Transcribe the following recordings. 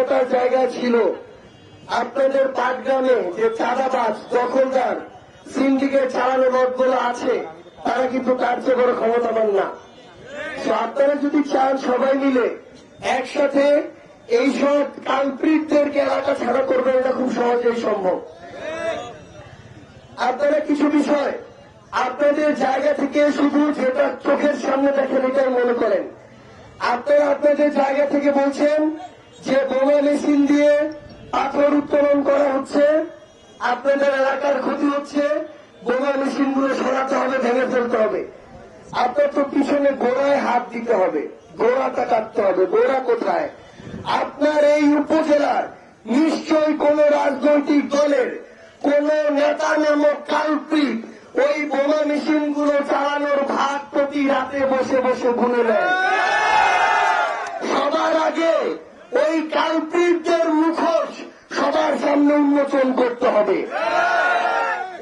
ক্ষমতার জায়গা ছিল। আপনাদের পাটগ্রামে যে চাঁদাবাজ, দখলদার, সিন্ডিকেট চালানো মতগুলো আছে, তারা কিন্তু তার চেয়ে বড় ক্ষমতাবান না। তো আপনারা যদি চান সবাই মিলে একসাথে এইসব কালপ্রিটদেরকে এলাকা ছাড়া করবেন, এটা খুব সহজেই সম্ভব। আপনারা কিছু বিষয়, আপনাদের জায়গা থেকে শুধু যেটা চোখের সামনে দেখেন, এটাই মনে করেন। আপনারা আপনাদের জায়গা থেকে বলছেন যে বোমা মেশিন দিয়ে পাথর উত্তোলন করা হচ্ছে, আপনাদের এলাকার ক্ষতি হচ্ছে, বোমা মেশিনগুলো সরাতে হবে, ভেঙে ফেলতে হবে। আপনার তো পিছনে গোড়ায় হাত দিতে হবে, গোড়াটা কাটতে হবে, গোড়া কোথায়? আপনার এই উপজেলার নিশ্চয়ই কোন রাজনৈতিক দলের, কোন নেতা নামক কাল্পিক ওই বোমা মেশিনগুলো চালানোর ভাগ প্রতি রাতে বসে বসে ভুলে নেয়। সবার আগে ওই কাল্পিকদের মুখোশ সবার সামনে উন্মোচন করতে হবে।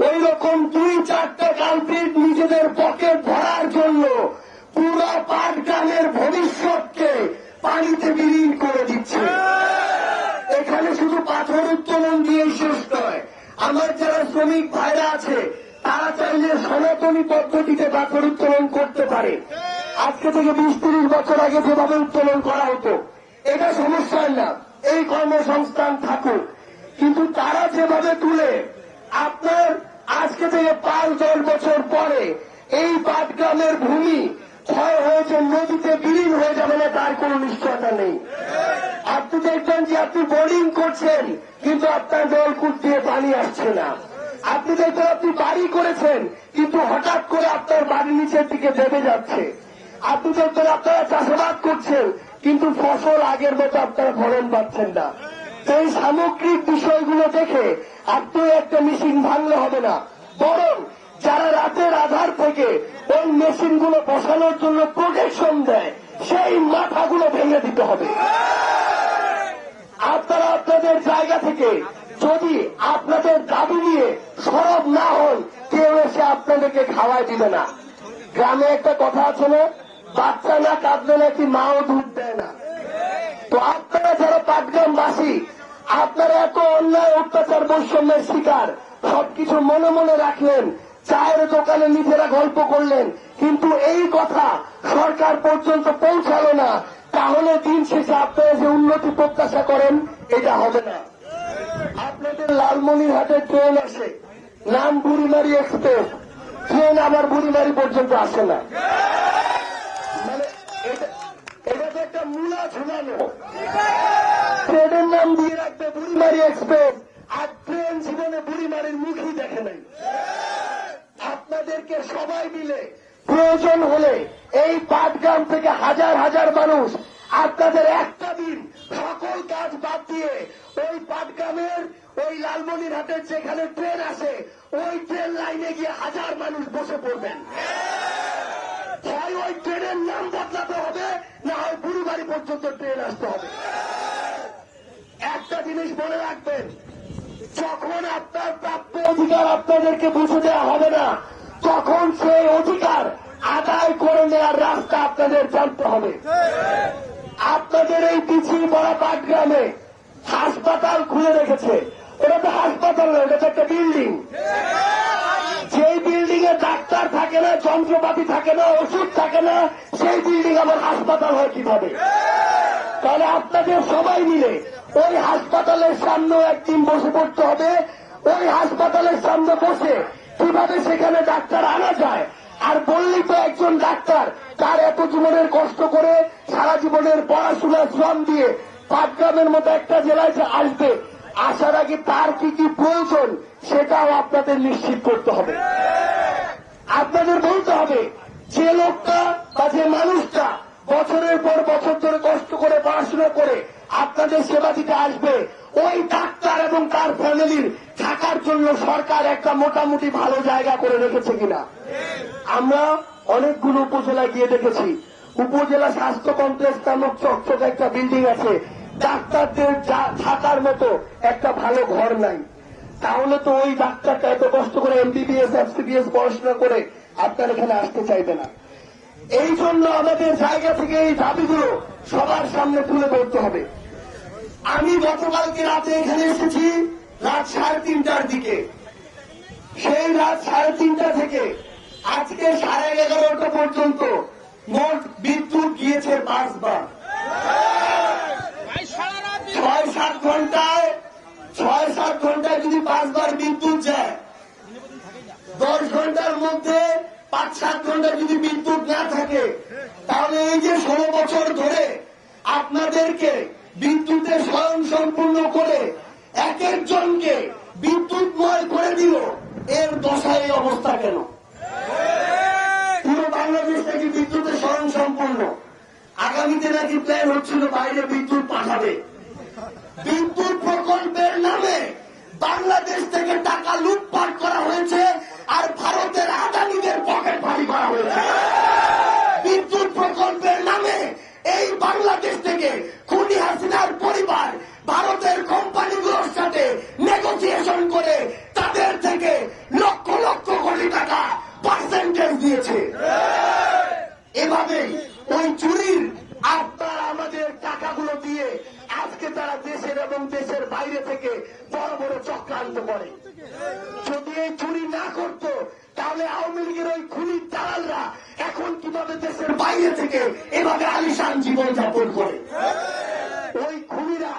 ওই রকম দুই চারটে কাল্পিক নিজেদের পকেট ভরার জন্য পুরো পাটগ্রামের ভবিষ্যৎকে পানিতে বিলীন করে দিচ্ছে। এখানে শুধু পাথর উত্তোলন দিয়ে শেষ নয়, আমার যারা শ্রমিক ভাইরা আছে, তারা চাইলে সনাতনী পদ্ধতিতে পাথর উত্তোলন করতে পারে। আজকে থেকে বিশ তিরিশ বছর আগে যেভাবে উত্তোলন করা হতো এটা সমস্যার না। এই কর্মসংস্থান থাকুক। কিন্তু তারা যেভাবে তুলে, আপনার আজকে থেকে পাঁচ দশ বছর পরে এই পাটগ্রামের ভূমি ক্ষয় হয়েছে, নদীতে বিলীন হয়ে যাবে না, তার কোনো নিশ্চয়তা নেই। আপনি দেখবেন যে আপনি বোর্ডিং করছেন, কিন্তু আপনার জলকূপ দিয়ে পানি আসছে না। আপনি দেখবেন আপনি বাড়ি করেছেন, কিন্তু হঠাৎ করে আপনার বাড়ির নিচের দিকে দেবে যাচ্ছে। আপনি দেখবেন আপনারা চাষাবাদ করছেন কিন্তু ফসল আগের মতো আপনারা ফলন পাচ্ছেন না। তো এই সামগ্রিক বিষয়গুলো দেখে আপনি একটা মেশিন ভাঙলে হবে না। বরং যারা রাতের আধার থেকে ওই মেশিনগুলো বসানোর জন্য প্রোটেকশন দেয়, সেই মাথাগুলো ভেঙে দিতে হবে। আপনারা আপনাদের জায়গা থেকে যদি আপনাদের দাবি নিয়ে সরব না হন, কেউ এসে আপনাদেরকে খাওয়াই দিবে না। গ্রামে একটা কথা আছে না, বাচ্চা না কাঁদলে নাকি মাও দুধ দেয় না তো আপনারা যারা পাটগ্রামবাসী আপনারা এত অন্যায় অত্যাচার বৈষম্যের শিকার। সবকিছু মনে মনে রাখলেন, চায়ের দোকানে নিজেরা গল্প করলেন, কিন্তু এই কথা সরকার পর্যন্ত পৌঁছালো না। তাহলে দিন শেষে আপনারা যে উন্নতি প্রত্যাশা করেন, এটা হবে না। আপনাদের লালমনিরহাটের ট্রেন আসে, নাম বুড়িমারি এক্সপ্রেস। ট্রেন আবার বুড়িমারি পর্যন্ত আসে না মানে এটা- এটা তো একটা মূলা ঝুলানো। ট্রেনের নাম দিয়ে রাখবে বুড়িমারি এক্সপ্রেস। আর ট্রেন জীবনে বুড়িমারির মুখই দেখে নাই। আপনাদেরকে সবাই মিলে প্রয়োজন হলে এই পাটগ্রাম থেকে হাজার হাজার মানুষ আপনাদের একটা দিন সকল কাজ বাদ দিয়ে ওই পাটগ্রামের ওই লালমনিরহাটের যেখানে ট্রেন আসে ওই ট্রেন লাইনে গিয়ে হাজার মানুষ বসে পড়বেন। হয় ওই ট্রেনের নাম বদলাতে হবে, না হয় বুড়িবাড়ি পর্যন্ত ট্রেন আসতে হবে। একটা জিনিস মনে রাখবেন, যখন আপনার প্রাপ্য অধিকার আপনাদেরকে বুঝে দেওয়া হবে না, তখন সেই অধিকার আদায় করে নেওয়ার রাস্তা আপনাদের জানতে হবে। আপনাদের এই পিছিয়ে পড়া পাটগ্রামে হাসপাতাল খুলে রেখেছে। এটা তো হাসপাতাল না এটা তো একটা বিল্ডিং। বিল্ডিং এ ডাক্তার থাকে না, যন্ত্রপাতি থাকে না, ওষুধ থাকে না, সেই বিল্ডিং আমার হাসপাতাল হয় কীভাবে? তাহলে আপনাদের সবাই মিলে ওই হাসপাতালের সামনেও একদিন বসে পড়তে হবে। ওই হাসপাতালের সামনে বসে কীভাবে সেখানে ডাক্তার আনা যায়? আর বললেই তো একজন ডাক্তার, তার এত জীবনের কষ্ট করে সারা জীবনের পড়াশোনা শ্রম দিয়ে পাটগ্রামের মতো একটা জেলায় আসবে, আসার আগে তার কি কি প্রয়োজন সেটাও আপনাদের নিশ্চিত করতে হবে। আপনাদের বলতে হবে, যে লোকটা বা যে মানুষটা বছরের পর বছর ধরে কষ্ট করে পড়াশোনা করে আপনাদের সেবা দিতে আসবে, ওই ডাক্তার এবং তার ফ্যামিলির থাকার জন্য সরকার একটা মোটামুটি ভালো জায়গা করে রেখেছে কিনা। আমরা অনেকগুলো উপজেলায় গিয়ে দেখেছি। উপজেলা স্বাস্থ্য কমপ্লেক্স নামক চকচকে একটা বিল্ডিং আছে। ডাক্তারদের থাকার মতো একটা ভালো ঘর নাই। তাহলে তো ওই ডাক্তারটা এত কষ্ট করে এমবিবিএস এফসিবিএস পড়াশোনা করে আপনার এখানে আসতে চাইবে না। এই জন্য আমাদের জায়গা থেকে এই দাবিগুলো সবার সামনে তুলে ধরতে হবে। আমি গতকালকে রাতে এখানে এসেছি, রাত সাড়ে তিনটার দিকে। সেই রাত সাড়ে তিনটা থেকে আজকে সাড়ে এগারোটা পর্যন্ত মোট বিদ্যুৎ গিয়েছে পাঁচবার। ছয় সাত ঘন্টায় ছয় সাত ঘন্টায় যদি পাঁচবার বিদ্যুৎ যায় দশ ঘণ্টার মধ্যে পাঁচ, সাত ঘণ্টা যদি বিদ্যুৎ না থাকে, তাহলে এই যে ষোলো বছর ধরে আপনাদেরকে বিদ্যুতের স্বয়ং সম্পূর্ণ করে এক একজনকে বিদ্যুৎময় করে দিল, এর দশায় এই অবস্থা কেন? পুরো বাংলাদেশ থেকে বিদ্যুতের স্বয়ং সম্পূর্ণ আগামীতে নাকি প্ল্যান হচ্ছিল বাইরে বিদ্যুৎ পাঠাবে। বিদ্যুৎ প্রকল্পের নামে বাংলাদেশ থেকে টাকা লুটপাট করা হয়েছে আর ভারতের আদানিদের পকেট ভারী করা হয়েছে। বিদ্যুৎ প্রকল্পের নামে এই বাংলাদেশ থেকে খুনি হাসিনার পরিবার ভারতের কোম্পানিগুলোর সাথে নেগোসিয়েশন করে তাদের থেকে লক্ষ লক্ষ কোটি টাকা পার্সেন্টেজ দিয়েছে। এভাবে ওই চুরির আপনার আমাদের টাকাগুলো দিয়ে আজকে তারা দেশের এবং দেশের বাইরে থেকে বড় করে যদি এই চুরি না করত, তাহলে আওয়ামী লীগের ওই খুনির দালালরা এখন কীভাবে দেশের বাইরে থেকে এভাবে আলিশান জীবন যাপন করে? ওই খুনিরা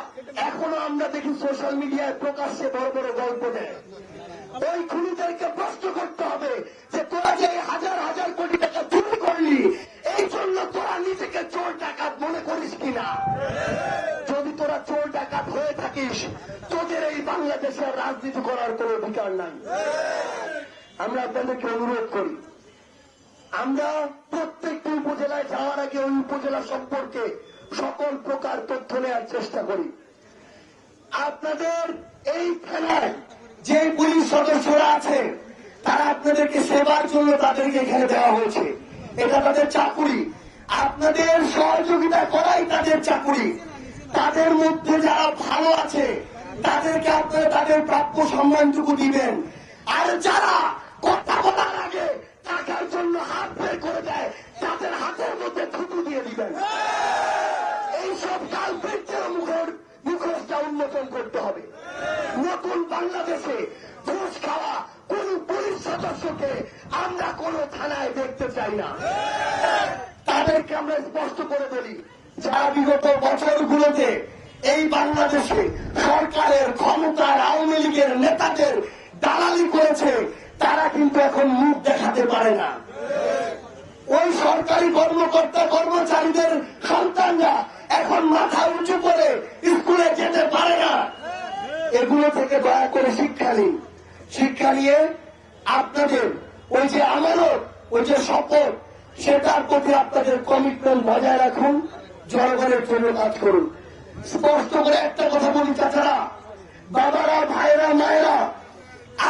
এখনও আমরা দেখি সোশ্যাল মিডিয়ায় প্রকাশ্যে বড় বড় গল্প দেয়। ওই খুনিদেরকে প্রশ্ন করতে হবে যে, তোরা যে হাজার হাজার কোটি টাকা চুরি করলি, এই জন্য তোরা নিজেকে চোর টাকা মনে করিস কিনা? থাকিস তোদের এই বাংলাদেশের রাজনীতি করার কোন অধিকার নাই। আমরা আপনাদেরকে অনুরোধ করি, আমরা প্রত্যেকটি উপজেলায় যাওয়ার আগে ওই উপজেলা সম্পর্কে সকল প্রকার তথ্য নেওয়ার চেষ্টা করি। আপনাদের এই থানায় যে পুলিশ সদস্যরা আছে, তারা আপনাদেরকে সেবার জন্য তাদেরকে এখানে দেওয়া হয়েছে। এটা তাদের চাকুরি। আপনাদের সহযোগিতা করাই তাদের চাকুরি। তাদের মধ্যে যারা ভালো আছে, তাদেরকে আপনারা তাদের প্রাপ্য সম্মানটুকু দিবেন। আর যারা কথা বলার আগে টাকার জন্য হাত বের করে দেয়, তাদের হাতের মধ্যে থুতু দিয়ে দিবেন। এইসব কালপেটের মুখের মুখোশটা উন্মোচন করতে হবে। নতুন বাংলাদেশে ঘুষ খাওয়া কোন পুলিশ সদস্যকে আমরা কোন থানায় দেখতে চাই না। তাদেরকে আমরা স্পষ্ট বছরগুলোতে এই বাংলাদেশে সরকারের ক্ষমতার আওয়ামী লীগের নেতাদের দালালি করেছে, তারা কিন্তু এখন মুখ দেখাতে পারে না। ওই সরকারি কর্মকর্তা কর্মচারীদের সন্তানরা এখন মাথা উঁচু করে স্কুলে যেতে পারে না। এগুলো থেকে দয়া করে শিক্ষা নিন। শিক্ষা নিয়ে আপনাদের ওই যে আমানত, ওই যে শপথ, সেটার প্রতি আপনাদের কমিটমেন্ট বজায় রাখুন। জনগণের জন্য কাজ করুন। স্পষ্ট করে একটা কথা বলি, চাচারা। বাবারা ভাইরা মায়েরা,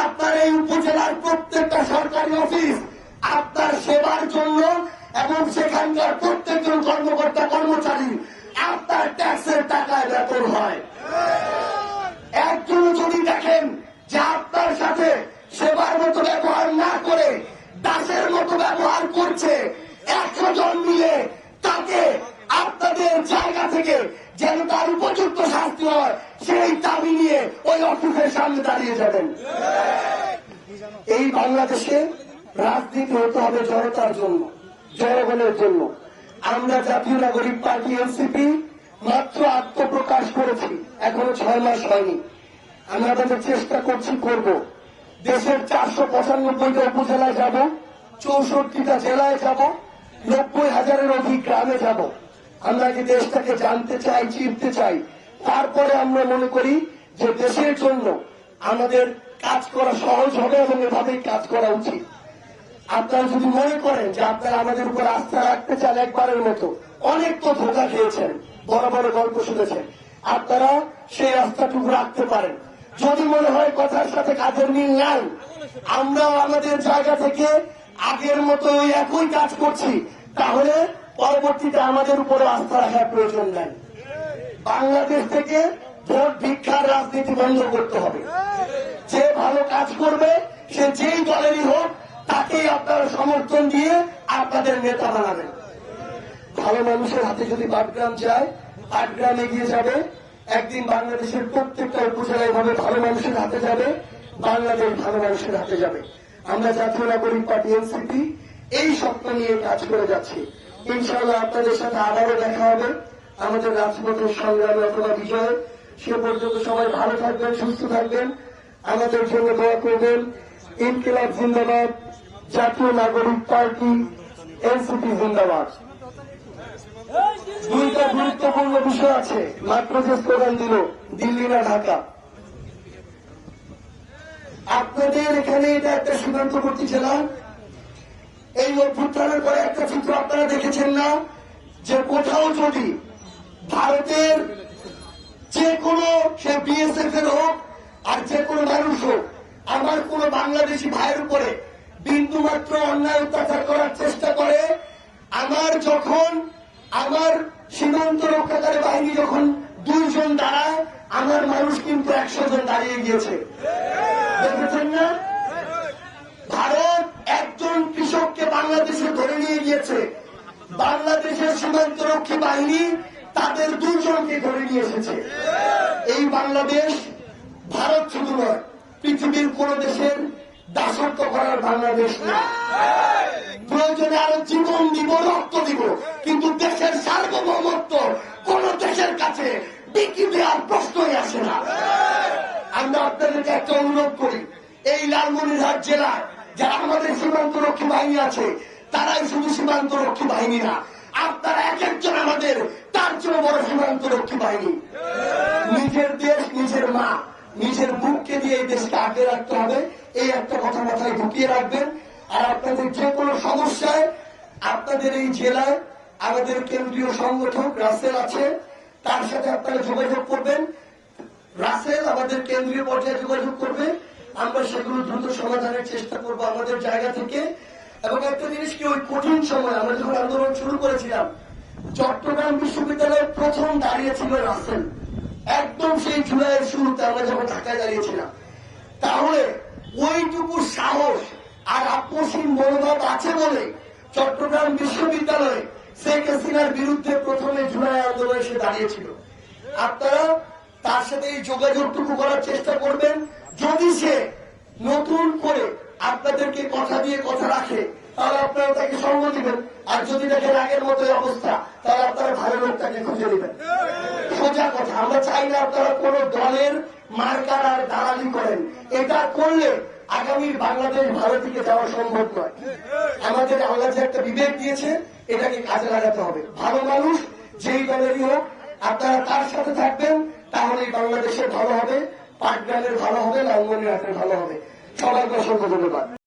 আপনার এই উপজেলার প্রত্যেকটা সরকারি অফিস আপনার সেবার জন্য এবং সেখানকার প্রত্যেকজন কর্মকর্তা, কর্মচারী আপনার ট্যাক্সের টাকায় বেতন হয়। একজন যদি দেখেন যে আপনার সাথে সেবার মতো ব্যবহার না করে দাসের মতো ব্যবহার করছে একশো জন মিলে তাকে আপনাদের জায়গা থেকে যেন তার উপযুক্ত শাস্তি হয় সেই দাবি নিয়ে অফিসের সামনে দাঁড়িয়ে যাবেন। এই বাংলাদেশে রাজনীতি হতে হবে জনতার জন্য, জনগণের জন্য। আমরা জাতীয় নাগরিক পার্টি, এনসিপি, মাত্র আত্মপ্রকাশ করেছি, এখনও ছয় মাস হয়নি। আমরা আমাদের চেষ্টা করছি, করব। দেশের চারশো পঁচানব্বইটা উপজেলায় যাব, চৌষট্টিটা জেলায় যাব, নব্বই হাজারের অধিক গ্রামে যাব। আমরা যে দেশটাকে জানতে চাই, চিনতে চাই? তারপরে আমরা মনে করি যে দেশের জন্য আমাদের কাজ করা সহজ হবে এবং এভাবেই কাজ করা উচিত। আপনারা যদি মনে করেন যে আপনারা আমাদের উপর আস্থা রাখতে চান একবারের মতো, অনেক তো ধোকা খেয়েছেন, বড় বড় গল্প শুনেছেন, আপনারা সেই আস্থাটুকু রাখতে পারেন। যদি মনে হয় কথার সাথে কাজের মিল নাই, আমরাও আমাদের জায়গা থেকে আগের মতো একই কাজ করছি, তাহলে পরবর্তীতে আমাদের উপরে আস্থা রাখার প্রয়োজন নাই। বাংলাদেশ থেকে ভোট ভিক্ষার রাজনীতি বন্ধ করতে হবে। যে ভালো কাজ করবে, সে যেই দলেরই হোক, তাকেই আপনারা সমর্থন দিয়ে আপনাদের নেতা বানাবেন। ভালো মানুষের হাতে যদি পাটগ্রাম যায় পাটগ্রাম এগিয়ে যাবে, একদিন বাংলাদেশের প্রত্যেকটা উপজেলা এভাবে ভালো মানুষের হাতে যাবে, বাংলাদেশ ভালো মানুষের হাতে যাবে। আমরা জাতীয় নাগরিক পার্টি, এনসিপি, এই স্বপ্ন নিয়ে কাজ করে যাচ্ছি। ইনশাআল্লাহ আপনাদের সাথে আবারও দেখা হবে। আমাদের রাজপথের সংগ্রামে অথবা বিজয় সে পর্যন্ত সবাই ভালো থাকবেন, সুস্থ থাকবেন। আমাদের জন্য দোয়া করবেন। ইনকিলাব জিন্দাবাদ, জাতীয় নাগরিক পার্টি, এনসিপি জিন্দাবাদ। দুইটা গুরুত্বপূর্ণ বিষয় আছে, মাত্র যে স্লোগান দিল, দিল্লি না ঢাকা। আপনাদের এখানে এটা একটা সীমান্তবর্তী জেলা এই অভ্যুত্থানের পরে একটা চিত্র আপনারা দেখেছেন না, যে কোথাও যদি ভারতের যে কোনো সে বিএসএফ এর হোক আর যে কোনো মানুষ হোক, আমার কোন বাংলাদেশি ভাইয়ের উপরে বিন্দু মাত্র অন্যায় অত্যাচার করার চেষ্টা করে, আমার যখন, আমার সীমান্ত রক্ষাকারী বাহিনী যখন দুইজন দাঁড়ায়, আমার মানুষ কিন্তু একশো জন দাঁড়িয়ে গিয়েছে। দেখেছেন না? ভারত একজন কৃষককে বাংলাদেশে ধরে নিয়ে গিয়েছে। বাংলাদেশের সীমান্তরক্ষী বাহিনী তাদের দুজনকে ধরে নিয়ে এসেছে। এই বাংলাদেশ ভারত শুধু নয়, পৃথিবীর কোন দেশের দাসত্ব করার বাংলাদেশ না। প্রয়োজনে আরও জীবন দিব, রক্ত দিব, কিন্তু দেশের সার্বভৌমত্ব কোন দেশের কাছে বিক্রি দেওয়ার প্রশ্নই আসে না। আমরা আপনাদেরকে একটা অনুরোধ করি, এই লালমনিরহাট জেলায় যারা আমাদের সীমান্ত রক্ষী বাহিনী আছে, তারাই শুধু সীমান্ত রক্ষী বাহিনী না আপনারা এক একজন আমাদের, তার চেয়ে বড় সীমান্ত রক্ষী বাহিনী। নিজের দেশ, নিজের মা, নিজের বুককে দিয়ে এই দেশকে আগে রাখতে হবে। এই একটা কথা মাথায় ঢুকিয়ে রাখবেন। আর আপনাদের যে কোনো সমস্যায় আপনাদের এই জেলায় আমাদের কেন্দ্রীয় সংগঠক রাসেল আছে। তার সাথে আপনারা যোগাযোগ করবেন। রাসেল আমাদের কেন্দ্রীয় পর্যায়ে যোগাযোগ করবে। আমরা সেগুলো দ্রুত সমাধানের চেষ্টা করব আমাদের জায়গা থেকে। এবং একটা জিনিস কি, ওই কঠিন সময়, আমরা যখন আন্দোলন শুরু করেছিলাম চট্টগ্রাম বিশ্ববিদ্যালয়ে প্রথম দাঁড়িয়েছিল রাসেল। একদম সেই জুলাইয়ের শুরুতে আমরা যখন ঢাকায় দাঁড়িয়েছিলাম। তাহলে ওইটুকু সাহস আর আপোষহীন মনোভাব আছে বলে চট্টগ্রাম বিশ্ববিদ্যালয়ে শেখ হাসিনার বিরুদ্ধে প্রথমে জুলাই আন্দোলনে সে দাঁড়িয়েছিল। আপনারা তার সাথে এই যোগাযোগটুকু করার চেষ্টা করবেন। যদি সে নতুন করে আপনাদেরকে কথা দিয়ে কথা রাখে তাহলে আপনারা তাকে সঙ্গ দিবেন। আর যদি দেখেন আগের মতো অবস্থা, তাহলে আপনারা ভালো লোকটাকে খুঁজে নেবেন। সোজা কথা, আমরা চাই না আপনারা কোন দলের মার্কার আর দালালি করেন। এটা করলে আগামীর বাংলাদেশ ভালো থেকে যাওয়া সম্ভব নয়। আমাদের আল্লাহ যে একটা বিবেক দিয়েছে, এটাকে কাজে লাগাতে হবে। ভালো মানুষ, যেই দলেরই হোক, আপনারা তার সাথে থাকবেন তাহলে বাংলাদেশের ভালো হবে পাটগ্রামের ভালো হবে লালমনিরহাটের ভালো হবে। সবাইকে অসংখ্য ধন্যবাদ।